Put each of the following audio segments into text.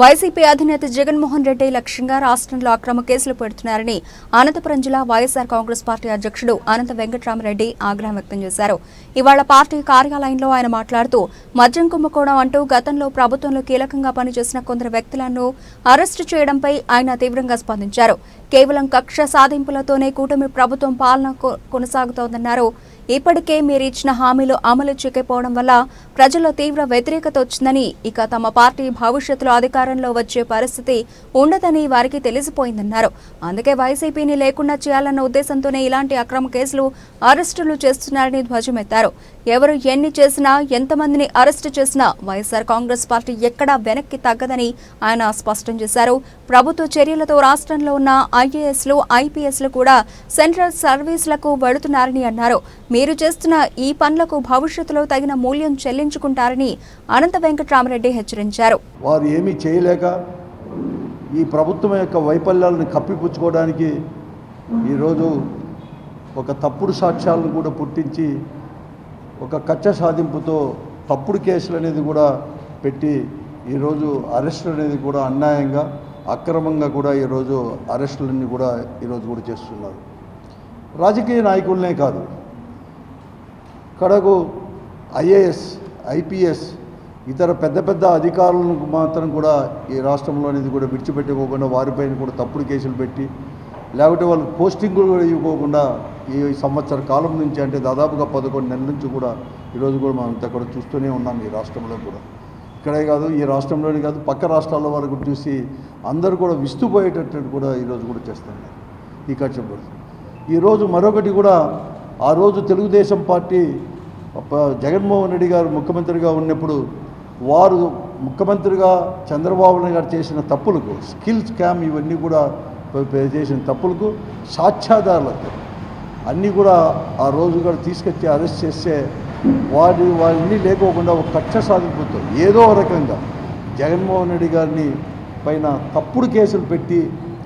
YCP అధినేత జగన్మోహన్ రెడ్డి లక్ష్యంగా రాష్ట్రంలో అక్రమ కేసులు పెడుతున్నారని అనంతపురం జిల్లా వైఎస్ఆర్ కాంగ్రెస్ పార్టీ అధ్యక్షుడు అనంత వెంకట్రామరెడ్డి ఆగ్రహం వ్యక్తం చేశారు. ఇవాళ పార్టీ కార్యాలయంలో ఆయన మాట్లాడుతూ మద్యం కుంభకోణం అంటూ గతంలో ప్రభుత్వంలో కీలకంగా పనిచేసిన కొందరు వ్యక్తులను అరెస్టు చేయడంపై ఆయన తీవ్రంగా స్పందించారు. కేవలం కక్ష సాధింపులతోనే కూటమి ప్రభుత్వం పాలన కొనసాగుతోందన్నారు ఇప్పటికే మీరు ఇచ్చిన హామీలు అమలు చేయకపోవడం వల్ల ప్రజల్లో తీవ్ర వ్యతిరేకత వచ్చిందని ఇక తమ పార్టీ భవిష్యత్తులో అధికారంలో వచ్చే పరిస్థితి ఉండదని వారికి తెలిసిపోయిందన్నారు. అందుకే వైసీపీని లేకుండా చేయాలన్న ఉద్దేశంతోనే ఇలాంటి అక్రమ కేసులు అరెస్టులు చేస్తున్నారని ధ్వజమెత్తారు. ఎవరు ఎన్ని చేసినా ఎంతమందిని అరెస్టు చేసినా వైఎస్ఆర్ కాంగ్రెస్ పార్టీ ఎక్కడా వెనక్కి తగ్గదని ఆయన స్పష్టం చేశారు. ప్రభుత్వ చర్యలతో రాష్ట్రంలో ఉన్న ఐఏఎస్లు ఐపీఎస్లు కూడా సెంట్రల్ సర్వీసులకు వెళుతున్నారని అన్నారు. మీరు చేస్తున్న ఈ పనులకు భవిష్యత్తులో తగిన మూల్యం చెల్లించుకుంటారని అనంత వెంకటరామరెడ్డి హెచ్చరించారు. వారు ఏమీ చేయలేక ఈ ప్రభుత్వం యొక్క వైఫల్యాలను కప్పిపుచ్చుకోవడానికి ఈరోజు ఒక తప్పుడు సాక్ష్యాలను కూడా పుట్టించి ఒక కచ్చ సాధింపుతో తప్పుడు కేసులు అనేది కూడా పెట్టి ఈరోజు అరెస్టులు అనేది కూడా అన్యాయంగా అక్రమంగా కూడా ఈరోజు అరెస్టులన్నీ కూడా ఈరోజు కూడా చేస్తున్నారు. రాజకీయ నాయకులనే కాదు. కడకు ఐఏఎస్ ఐపీఎస్ ఇతర పెద్ద పెద్ద అధికారులకు మాత్రం కూడా ఈ రాష్ట్రంలో అనేది కూడా విడిచిపెట్టుకోకుండా వారిపైన కూడా తప్పుడు కేసులు పెట్టి లేకపోతే వాళ్ళు పోస్టింగులు కూడా ఇవ్వకోకుండా ఈ సంవత్సర కాలం నుంచి అంటే దాదాపుగా పదకొండు నెలల నుంచి కూడా ఈరోజు కూడా మనం ఇంత కూడా చూస్తూనే ఉన్నాం ఈ రాష్ట్రంలో కూడా. ఇక్కడే కాదు ఈ రాష్ట్రంలోనే కాదు పక్క రాష్ట్రాల వరకు చూసి అందరూ కూడా విస్తుపోయేటట్టు కూడా ఈరోజు కూడా చేస్తున్నారు. ఈ కక్షపడి ఈరోజు మరొకటి కూడా ఆ రోజు తెలుగుదేశం పార్టీ జగన్మోహన్ రెడ్డి గారు ముఖ్యమంత్రిగా ఉన్నప్పుడు వారు ముఖ్యమంత్రిగా చంద్రబాబు నాయుడు గారు చేసిన తప్పులకు స్కిల్ స్కామ్ ఇవన్నీ కూడా చేసిన తప్పులకు సాక్ష్యాధారాలకు అన్నీ కూడా ఆ రోజు కూడా తీసుకొచ్చి అరెస్ట్ చేస్తే వారి వారిని లేకోకుండా ఒక కక్ష సాధింపుతో ఏదో రకంగా జగన్మోహన్ రెడ్డి గారిని పైన తప్పుడు కేసులు పెట్టి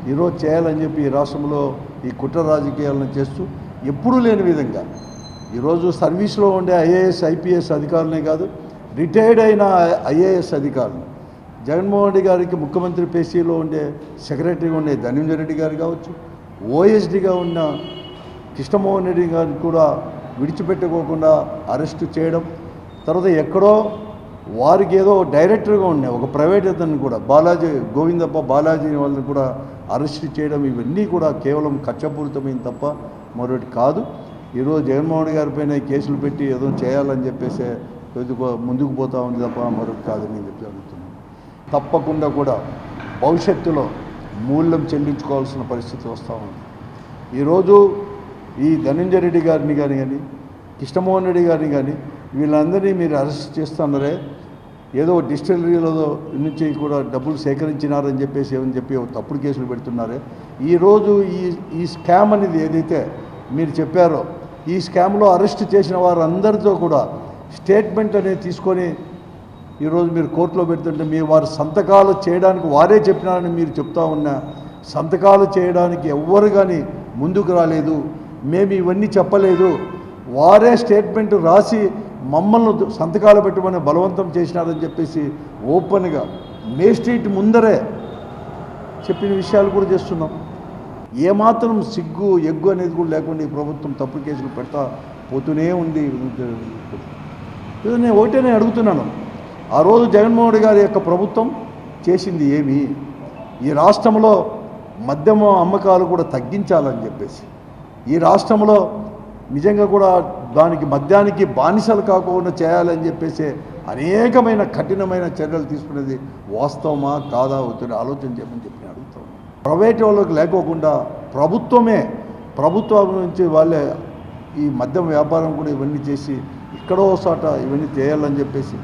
ఈరోజు చేయాలని చెప్పి ఈ రాష్ట్రంలో ఈ కుట్ర రాజకీయాలను చేస్తూ ఎప్పుడూ లేని విధంగా ఈరోజు సర్వీస్లో ఉండే ఐఏఎస్ ఐపీఎస్ అధికారులనే కాదు రిటైర్డ్ అయిన ఐఏఎస్ అధికారులు. జగన్మోహన్ రెడ్డి గారికి ముఖ్యమంత్రి పేసీలో ఉండే సెక్రటరీగా ఉండే ధనంజయ రెడ్డి గారు కావచ్చు ఓఎస్డీగా ఉన్న కృష్ణమోహన్ రెడ్డి గారిని కూడా విడిచిపెట్టుకోకుండా అరెస్టు చేయడం తర్వాత ఎక్కడో వారికి ఏదో డైరెక్టర్గా ఉండే ఒక ప్రైవేట్ అతన్ని కూడా బాలాజీ గోవిందప్ప బాలాజీ వాళ్ళని కూడా అరెస్ట్ చేయడం ఇవన్నీ కూడా కేవలం కచ్చపూరితమైన తప్ప మరొకటి కాదు. ఈరోజు జగన్మోహన్ గారి పైన కేసులు పెట్టి ఏదో చేయాలని చెప్పేసి ముందుకు పోతా ఉంది తప్ప మరొక కాదని చెప్పి అడుగుతున్నాను. తప్పకుండా కూడా భవిష్యత్తులో మూల్యం చెల్లించుకోవాల్సిన పరిస్థితి వస్తూ ఉంది. ఈరోజు ఈ ధనంజయ రెడ్డి గారిని కానీ కానీ కృష్ణమోహన్ రెడ్డి గారిని కానీ వీళ్ళందరినీ మీరు అరెస్ట్ చేస్తున్నారే ఏదో డిస్టిలరీలో నుంచి కూడా డబ్బులు సేకరించినారని చెప్పేసి ఏమని చెప్పి తప్పుడు కేసులు పెడుతున్నారే. ఈరోజు ఈ ఈ స్కామ్ అనేది ఏదైతే మీరు చెప్పారో ఈ స్కామ్లో అరెస్ట్ చేసిన వారందరితో కూడా స్టేట్మెంట్ అనేది తీసుకొని ఈరోజు మీరు కోర్టులో పెడుతుంటే మీ వారు సంతకాలు చేయడానికి వారే చెప్పినారని మీరు చెప్తా ఉన్న సంతకాలు చేయడానికి ఎవ్వరు కానీ ముందుకు రాలేదు మేము ఇవన్నీ చెప్పలేదు. వారే స్టేట్మెంట్ రాసి మమ్మల్ని సంతకాలు పెట్టమని బలవంతం చేసినారని చెప్పేసి ఓపెన్గా మేస్ట్రీట్ ముందరే చెప్పిన విషయాలు కూడా చేస్తున్నాం. ఏమాత్రం సిగ్గు ఎగ్గు అనేది కూడా లేకుండా ఈ ప్రభుత్వం తప్పుడు కేసులు పెడతా పోతూనే ఉంది. నేను ఒకటే నేను అడుగుతున్నాను. ఆ రోజు జగన్మోహన్ రెడ్డి గారి యొక్క ప్రభుత్వం చేసింది ఏమి? ఈ రాష్ట్రంలో మద్యమ అమ్మకాలు కూడా తగ్గించాలని చెప్పేసి. ఈ రాష్ట్రంలో నిజంగా కూడా దానికి మద్యానికి బానిసలు కాకుండా చేయాలని చెప్పేసి అనేకమైన కఠినమైన చర్యలు తీసుకునేది వాస్తవమా కాదా? అవుతుంది ఆలోచన చేయమని చెప్పి ప్రైవేట్ వాళ్ళకి లేకోకుండా ప్రభుత్వమే ప్రభుత్వం నుంచి వాళ్ళే ఈ మద్యం వ్యాపారం కూడా ఇవన్నీ చేసి ఎక్కడో చోట ఇవన్నీ చేయాలని చెప్పేసి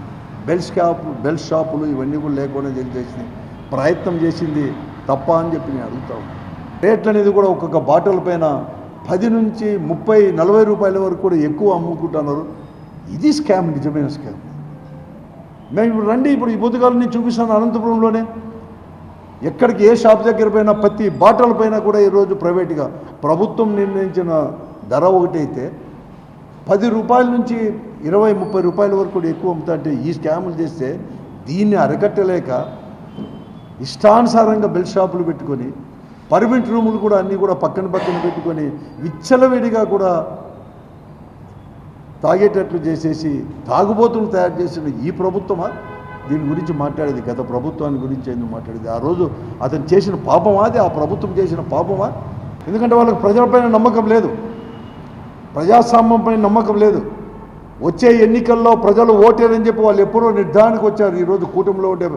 బెల్ షాప్ బెల్ షాపులు ఇవన్నీ కూడా లేకుండా చేసి ప్రయత్నం చేసింది తప్ప అని చెప్పి నేను అడుగుతాను రేట్లు అనేది కూడా ఒక్కొక్క బాటిల్ పైన పది నుంచి ముప్పై నలభై రూపాయల వరకు కూడా ఎక్కువ అమ్ముకుంటున్నారు. ఇది స్కామ్ నిజమైన స్కామ్. మేము ఇప్పుడు రండి ఇప్పుడు ఈ బుద్ధకాలని చూపిస్తాను అనంతపురంలోనే. ఎక్కడికి ఏ షాప్ దగ్గర పైన ప్రతి బాటల పైన కూడా ఈరోజు ప్రైవేట్గా. ప్రభుత్వం నిర్ణయించిన ధర ఒకటైతే పది రూపాయల నుంచి ఇరవై ముప్పై రూపాయల వరకు కూడా ఎక్కువ అమ్ముతా అంటే ఈ స్కాములు చేస్తే దీన్ని అరకట్టలేక ఇష్టానుసారంగా బెల్ షాపులు పెట్టుకొని పర్మిట్ రూములు కూడా అన్నీ కూడా పక్కన పక్కన పెట్టుకొని విచ్చలవిడిగా కూడా తాగేటట్లు చేసేసి తాగుబోతులు తయారు చేసిన ఈ ప్రభుత్వమా? దీని గురించి మాట్లాడేది గత ప్రభుత్వాన్ని గురించి ఎందుకు మాట్లాడేది? ఆ రోజు అతను చేసిన పాపమా అది? ఆ ప్రభుత్వం చేసిన పాపమా? ఎందుకంటే వాళ్ళకి ప్రజలపైన నమ్మకం లేదు. ప్రజాస్వామ్యంపై నమ్మకం లేదు. వచ్చే ఎన్నికల్లో ప్రజలు ఓటేరని చెప్పి వాళ్ళు ఎప్పుడో నిర్ధారణకు వచ్చారు. ఈరోజు కూటమిలో ఉండే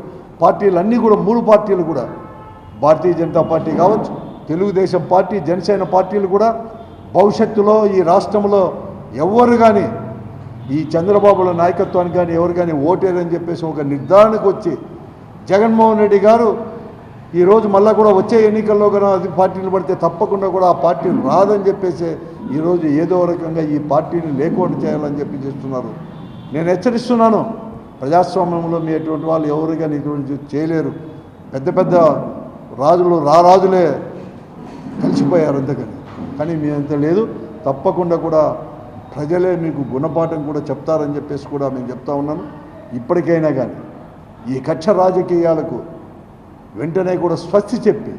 పార్టీలు అన్నీ కూడా మూడు పార్టీలు కూడా. భారతీయ జనతా పార్టీ కావచ్చు తెలుగుదేశం పార్టీ జనసేన పార్టీలు కూడా. భవిష్యత్తులో ఈ రాష్ట్రంలో ఎవరు కానీ ఈ చంద్రబాబుల నాయకత్వానికి కానీ ఎవరు కానీ ఓటేరని చెప్పేసి ఒక నిర్ధారణకు వచ్చి జగన్మోహన్ రెడ్డి గారు ఈరోజు మళ్ళీ కూడా వచ్చే ఎన్నికల్లో కూడా అది పార్టీలు పడితే తప్పకుండా కూడా ఆ పార్టీ రాదని చెప్పేసి ఈరోజు ఏదో రకంగా ఈ పార్టీని లేకుండా చేయాలని చెప్పి చేస్తున్నారు. నేను హెచ్చరిస్తున్నాను. ప్రజాస్వామ్యంలో మీ ఎటువంటి వాళ్ళు ఎవరు కానీ ఇటువంటి చేయలేరు. పెద్ద పెద్ద రాజులు రారాజులే కలిసిపోయారు అంతకని కానీ మీ అంత లేదు. తప్పకుండా కూడా ప్రజలే మీకు గుణపాఠం కూడా చెప్తారని చెప్పేసి కూడా నేను చెప్తా ఉన్నాను. ఇప్పటికైనా కానీ ఈ కక్ష రాజకీయాలకు వెంటనే కూడా స్వస్తి చెప్పి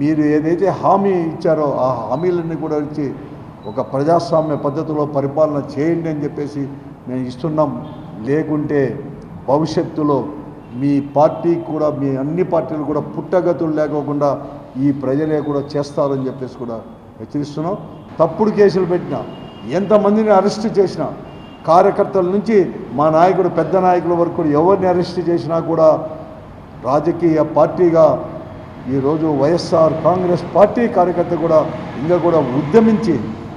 మీరు ఏదైతే హామీ ఇచ్చారో ఆ హామీలన్నీ కూడా ఇచ్చి ఒక ప్రజాస్వామ్య పద్ధతిలో పరిపాలన చేయండి అని చెప్పేసి మేము ఇస్తున్నాం. లేకుంటే భవిష్యత్తులో మీ పార్టీ కూడా మీ అన్ని పార్టీలు కూడా పుట్టగతులు లేకోకుండా ఈ ప్రజలే కూడా చేస్తారని చెప్పేసి కూడా హెచ్చరిస్తున్నాం. తప్పుడు కేసులు పెట్టినా ఎంతమందిని అరెస్ట్ చేసినా కార్యకర్తల నుంచి మా నాయకుడు పెద్ద నాయకుల వరకు ఎవరిని అరెస్ట్ చేసినా కూడా రాజకీయ పార్టీగా ఈరోజు వైఎస్ఆర్ కాంగ్రెస్ పార్టీ కార్యకర్త కూడా ఇంకా కూడా ఉద్యమించి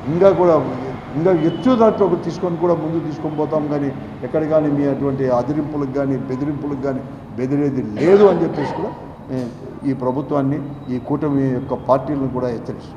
ఇంకా కూడా ఇంకా ఎత్తుదాట్లోకి తీసుకొని కూడా ముందు తీసుకొని పోతాం కానీ ఎక్కడ కానీ మీ అటువంటి అదిరింపులకు కానీ బెదిరింపులకు కానీ బెదిరేది లేదు అని చెప్పేసి కూడా ఈ ప్రభుత్వాన్ని ఈ కూటమి యొక్క పార్టీలను కూడా హెచ్చరిస్తాం